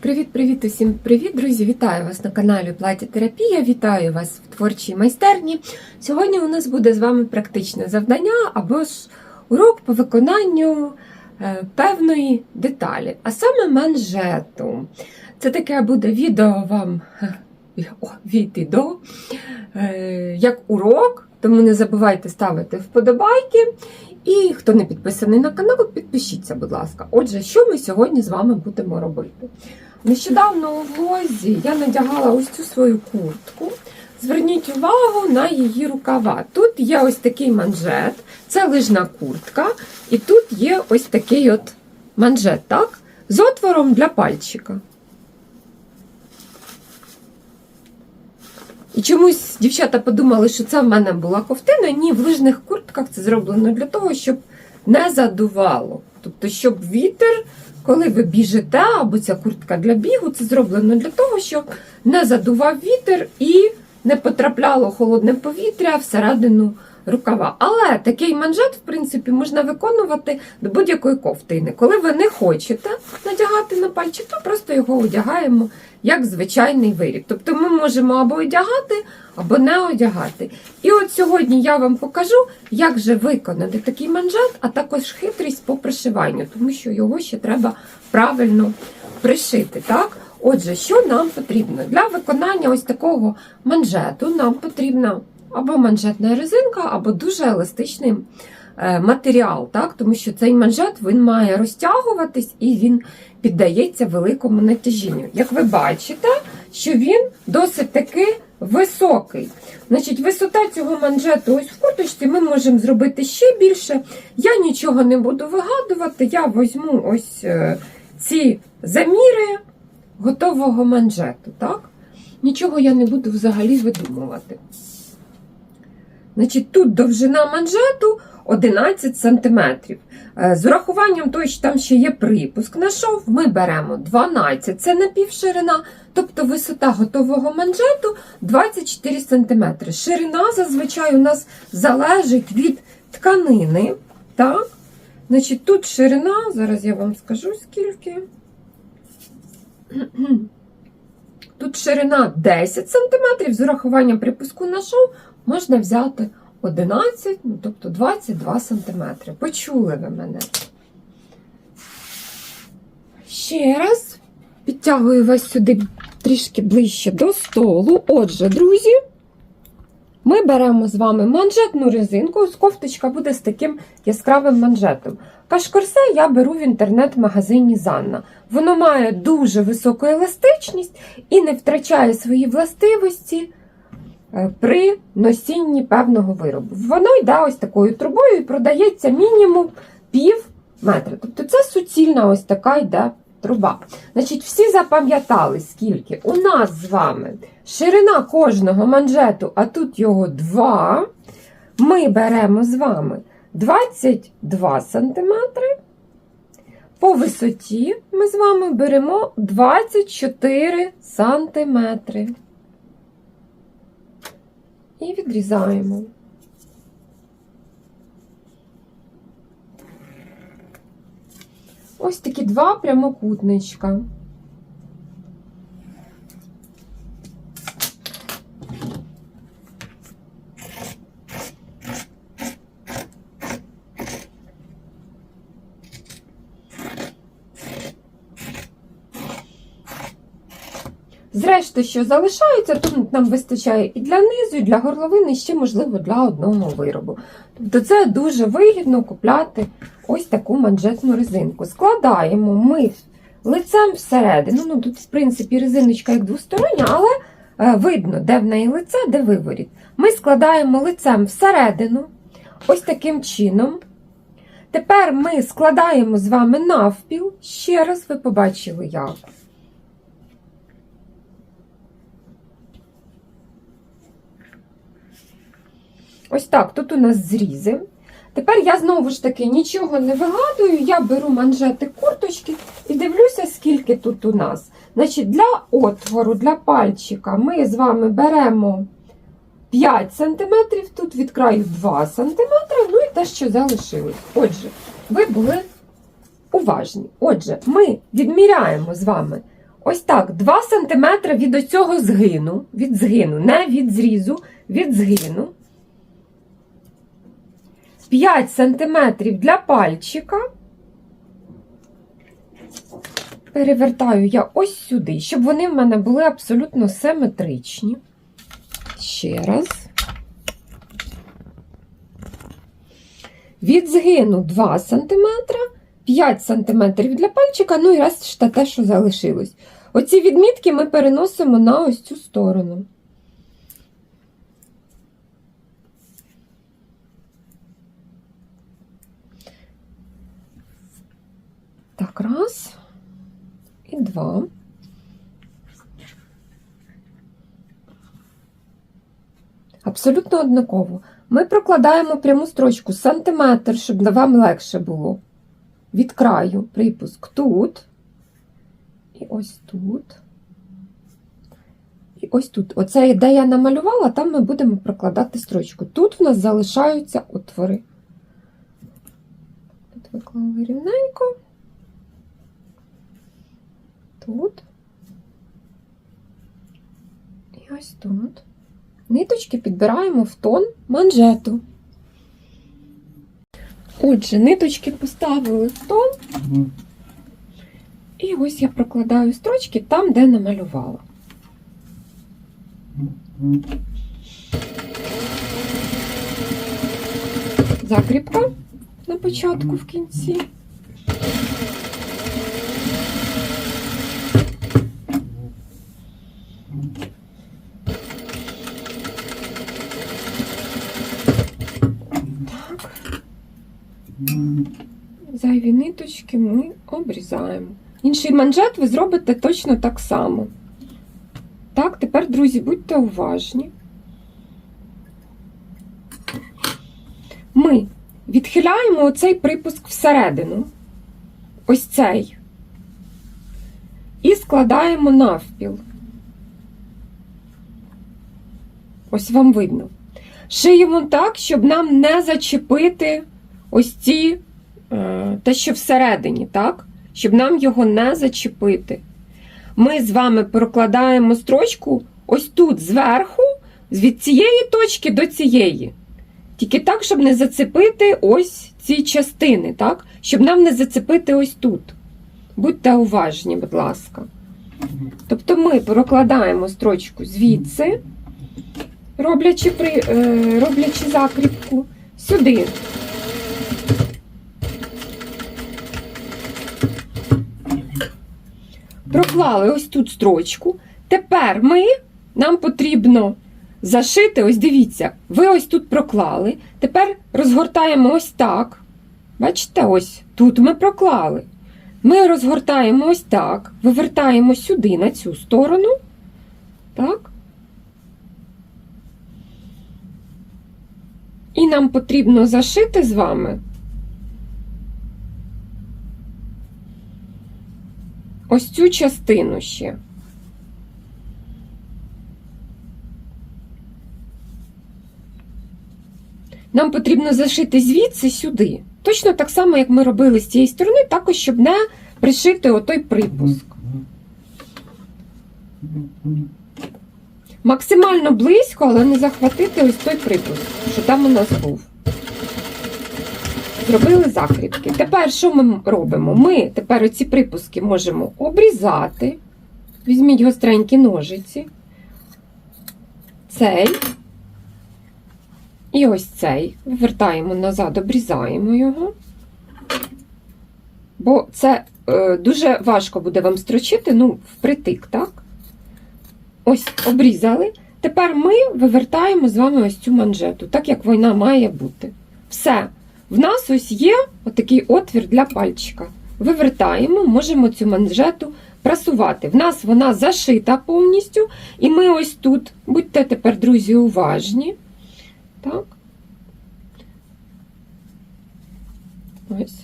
Привіт-привіт усім привіт, друзі! Вітаю вас на каналі Плаття Терапія. Вітаю вас в творчій майстерні. Сьогодні у нас буде з вами практичне завдання або ж урок по виконанню е, певної деталі, а саме манжету. Це таке буде відео вам е, о, від і до, е, як урок, тому не забувайте ставити вподобайки. І хто не підписаний на канал, підпишіться, будь ласка. Отже, що ми сьогодні з вами будемо робити? Нещодавно у влозі я надягала ось цю свою куртку. Зверніть увагу на її рукава. Тут є ось такий манжет, це лижна куртка, і тут є ось такий от манжет, так? З отвором для пальчика. І чомусь дівчата подумали, що це в мене була ковтина. Ні, в лижних куртках це зроблено для того, щоб не задувало. Тобто, щоб вітер, коли ви біжите, або ця куртка для бігу, це зроблено для того, щоб не задував вітер і не потрапляло холодне повітря всередину рукава. Але такий манжет, в принципі, можна виконувати до будь-якої ковтини. Коли ви не хочете надягати на пальчик, то просто його одягаємо як звичайний виріб. Тобто ми можемо або одягати, або не одягати. І от сьогодні я вам покажу, як же виконати такий манжет, а також хитрість по пришиванню, тому що його ще треба правильно пришити. так? Отже, що нам потрібно? Для виконання ось такого манжету нам потрібна або манжетна резинка, або дуже еластичний матеріал, так? тому що цей манжет він має розтягуватись і він піддається великому натяжінню. Як ви бачите, що він досить таки високий. Значить, Висота цього манжету ось в курточці ми можемо зробити ще більше. Я нічого не буду вигадувати, я візьму ось е, ці заміри готового манжету. так? Нічого я не буду взагалі видумувати. Значить, Тут довжина манжету 11 см. З урахуванням того, що там ще є припуск на шов, ми беремо 12 це напівширина, тобто висота готового манжету 24 см. Ширина зазвичай у нас залежить від тканини. Так? Значить, Тут ширина, зараз я вам скажу скільки. Тут ширина 10 см, з урахуванням припуску на шов можна взяти 11, ну, тобто 22 см. Почули ви мене? Ще раз підтягую вас сюди трішки ближче до столу. Отже, друзі, ми беремо з вами манжетну резинку. Ось кофточка буде з таким яскравим манжетом. Кашкорсе я беру в інтернет-магазині Занна. Воно має дуже високу еластичність і не втрачає свої властивості е, при носінні певного виробу. Воно йде ось такою трубою і продається мінімум пів метра. Тобто це суцільна ось така йде труба. Значить, всі запам'ятали, скільки у нас з вами ширина кожного манжету, а тут його два. Ми беремо з вами 22 см. По висоті ми з вами беремо 24 см. І відрізаємо. Ось такі два прямокутничка. Зрештою, що залишається, тут нам вистачає і для низу, і для горловини, і ще, можливо, для одного виробу. Тобто це дуже вигідно купляти ось таку манжетну резинку. Складаємо ми лицем всередину. Ну, Тут, в принципі, резиночка як двостороння, але е, видно, де в неї лице, де виворіт. Ми складаємо лицем всередину, ось таким чином. Тепер ми складаємо з вами навпіл. Ще раз ви побачили, як. Ось так, тут у нас зрізи. Тепер я знову ж таки нічого не вигадую, я беру манжети курточки і дивлюся, скільки тут у нас. Значить, Для отвору, для пальчика ми з вами беремо 5 см, тут від краю 2 см, ну і те, що залишилось. Отже, ви були уважні. Отже, ми відміряємо з вами Ось так, 2 см від оцього згину, від згину, не від зрізу, від згину. 5 см для пальчика. Перевертаю я ось сюди, щоб вони в мене були абсолютно симетричні. Ще раз. Від згину 2 см, 5 см для пальчика, ну і решта те, що залишилось. Оці відмітки ми переносимо на ось цю сторону. Так, раз і два. Абсолютно однаково. Ми прокладаємо пряму строчку сантиметр, щоб вам легше було. Від краю припуск тут. І ось тут. І ось тут. Оце, де я намалювала, там ми будемо прокладати строчку. Тут в нас залишаються отвори. Тут виклали рівненько. Тут. І ось тут. Ниточки підбираємо в тон манжету. Отже, ниточки поставили в тон. І ось я прокладаю строчки там, де намалювала. Закріпка на початку в кінці. Так. Зайві ниточки ми обрізаємо. Інший манжет ви зробите точно так само. Так, тепер, друзі, будьте уважні. Ми відхиляємо оцей припуск всередину. Ось цей. І складаємо навпіл. Ось вам видно. Шиємо так, щоб нам не зачепити ось ці, те, що всередині, так? Щоб нам його не зачепити. Ми з вами прокладаємо строчку ось тут зверху, від цієї точки до цієї. Тільки так, щоб не зацепити ось ці частини, так? Щоб нам не зацепити ось тут. Будьте уважні, будь ласка. Тобто ми прокладаємо строчку звідси, роблячи, при, е, роблячи закріпку, сюди. Проклали ось тут строчку. Тепер ми, нам потрібно зашити, ось дивіться, ви ось тут проклали. Тепер розгортаємо ось так. Бачите, ось тут ми проклали. Ми розгортаємо ось так, вивертаємо сюди, на цю сторону. Так. І нам потрібно зашити з вами ось цю частину ще. Нам потрібно зашити звідси сюди. Точно так само, як ми робили з цієї сторони, також, щоб не пришити отой припуск. Максимально близько, але не захватити ось той припуск, що там у нас був. Зробили закріпки. Тепер що ми робимо? Ми тепер оці припуски можемо обрізати. Візьміть гостренькі ножиці. Цей. І ось цей. Вивертаємо назад, обрізаємо його. Бо це е, дуже важко буде вам строчити, ну, впритик, так? Ось обрізали. Тепер ми вивертаємо з вами ось цю манжету, так як вона має бути. Все. В нас ось є отакий отвір для пальчика. Вивертаємо, можемо цю манжету прасувати. В нас вона зашита повністю, і ми ось тут, будьте тепер, друзі, уважні. Так. Ось.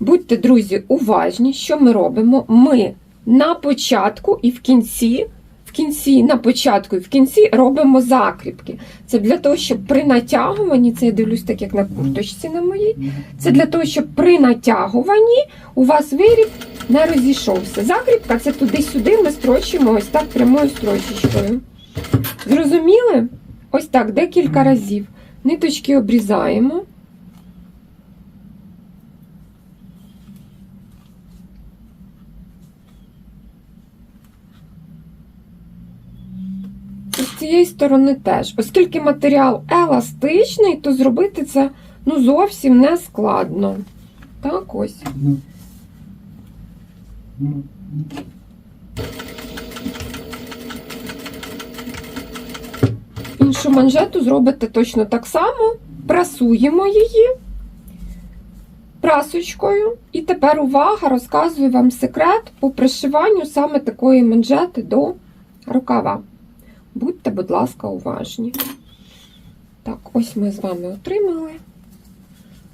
Будьте, друзі, уважні, що ми робимо? Ми на початку і в кінці, кінці, на початку і в кінці робимо закріпки. Це для того, щоб при натягуванні, це я дивлюсь так, як на курточці на моїй. Це для того, щоб при натягуванні у вас виріб не розійшовся. Закріпка це туди-сюди ми строчимо ось так прямою строчечкою. Зрозуміли? Ось так, декілька разів. Ниточки обрізаємо. Цієї сторони теж. Оскільки матеріал еластичний, то зробити це ну, зовсім не складно. Так ось. Іншу манжету зробите точно так само. Прасуємо її прасочкою. І тепер увага, розказую вам секрет по пришиванню саме такої манжети до рукава. Будьте, будь ласка, уважні. Так, ось ми з вами отримали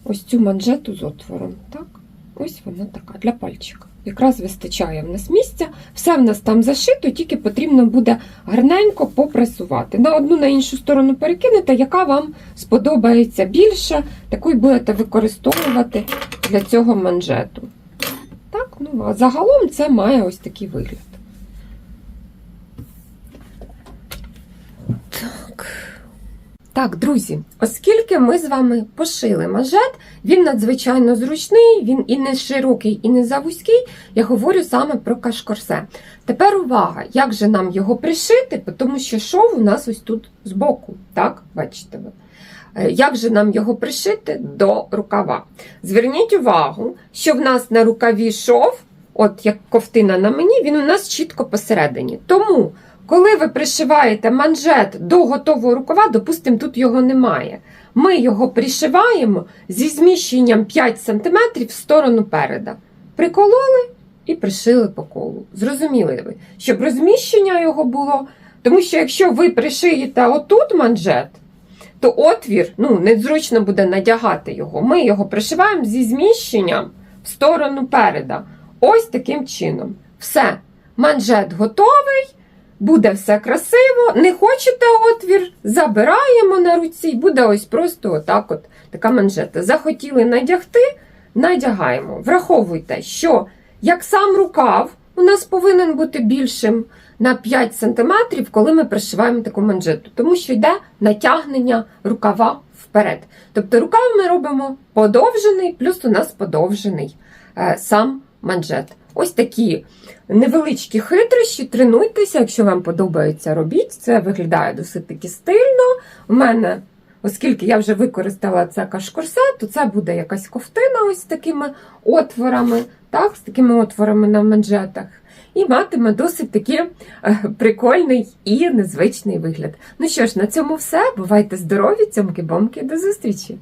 ось цю манжету з отвором. Так, ось вона така для пальчика. Якраз вистачає в нас місця. Все в нас там зашито, тільки потрібно буде гарненько попресувати. На одну на іншу сторону перекинете, яка вам сподобається більше, таку й будете використовувати для цього манжету. Так, ну а загалом це має ось такий вигляд. Так, друзі, оскільки ми з вами пошили манжет, він надзвичайно зручний, він і не широкий, і не завузький. Я говорю саме про кашкорсе. Тепер увага, як же нам його пришити, тому що шов у нас ось тут збоку, так, бачите ви. Е, Як же нам його пришити до рукава? Зверніть увагу, що в нас на рукаві шов, от як ковтина на мені, він у нас чітко посередині. Тому коли ви пришиваєте манжет до готового рукава, допустимо, тут його немає. Ми його пришиваємо зі зміщенням 5 см в сторону переда. Прикололи і пришили по колу. Зрозуміли ви, щоб розміщення його було. Тому що якщо ви пришиєте отут манжет, то отвір ну, незручно буде надягати його. Ми його пришиваємо зі зміщенням в сторону переда. Ось таким чином. Все, манжет готовий. Буде все красиво. Не хочете отвір, забираємо на руці, буде ось просто отак от така манжета. Захотіли надягти, надягаємо. Враховуйте, що як сам рукав у нас повинен бути більшим на 5 см, коли ми пришиваємо таку манжету, тому що йде натягнення рукава вперед. Тобто рукав ми робимо подовжений, плюс у нас подовжений е, сам манжет. Ось такі невеличкі хитрощі, тренуйтеся, якщо вам подобається, робіть. Це виглядає досить таки стильно. У мене, оскільки я вже використала це кашкорсе, то це буде якась ковтина ось такими отворами, так, з такими отворами на манжетах. І матиме досить таки е, прикольний і незвичний вигляд. Ну що ж, на цьому все. Бувайте здорові, цьомки-бомки, до зустрічі!